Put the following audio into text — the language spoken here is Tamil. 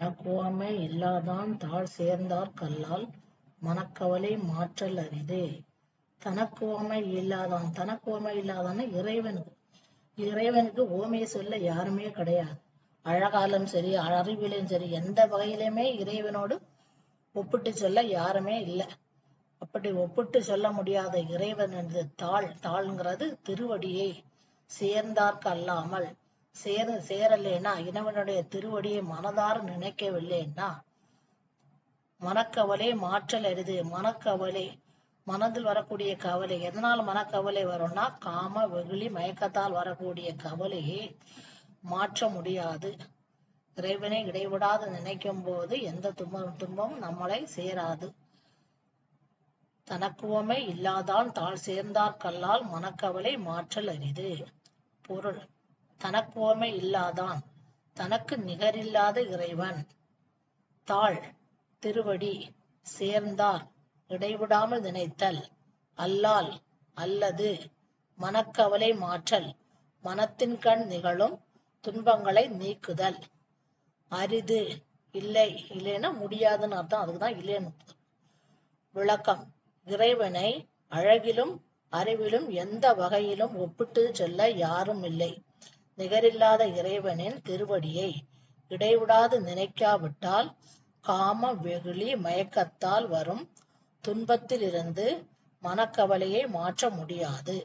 தனக்குவமை இல்லாதான் தாழ் சேர்ந்தார் கல்லால். மனக்கவலை மாற்றல் அரிது. தனக்குவமை இல்லாதான் தனக்குவமை இல்லாதான இறைவனுக்கு. இறைவனுக்கு ஓமையை சொல்ல யாருமே கிடையாது. அழகாலும் சரி அறிவிலும் சரி எந்த வகையிலுமே இறைவனோடு ஒப்பிட்டு சொல்ல யாருமே இல்லை. அப்படி ஒப்பிட்டு சொல்ல முடியாத இறைவன் என்று தாழ். தாழ்ங்கிறது திருவடியை. சேர்ந்தார்க்கு அல்லாமல் சேர சேரலேனா இனவனுடைய திருவடியை மனதார நினைக்கவில்லைன்னா மனக்கவலை மாற்றல் அரிது. மனக்கவலை மனதில் வரக்கூடிய கவலை. எதனால் மனக்கவலை வரும்னா காம வெகுளி மயக்கத்தால் வரக்கூடிய கவலையை மாற்ற முடியாது. இறைவனை இடைவிடாது நினைக்கும் போது எந்த துன்பம் துன்பம் நம்மளை சேராது. தனக்குவமே இல்லாதான் தாழ் சேர்ந்தார் கல்லால் மனக்கவலை மாற்றல் அரிது. பொருள். தனக்குவமை இல்லாதான் தனக்கு நிகரில்லாத இறைவன். தாழ் திருவடி சேர்ந்தார் இடைவிடாமல் நினைத்தல் அல்லால் அல்லது மனக்கவலை மாற்றல் மனத்தின் கண் நிகழும் துன்பங்களை நீக்குதல். அரிது இல்லை இல்லைன்னா முடியாதுன்னு அர்த்தம் அதுக்குதான் இல்லைன்னு விளக்கம் இறைவனை அழகிலும் அறிவிலும் எந்த வகையிலும் ஒப்பிட்டு செல்ல யாரும் இல்லை. நிகரில்லாத இறைவனின் திருவடியை இடைவிடாது நினைக்காவிட்டால் காம வெகுளி மயக்கத்தால் வரும் துன்பத்திலிருந்து மனக்கவலையை மாற்ற முடியாது.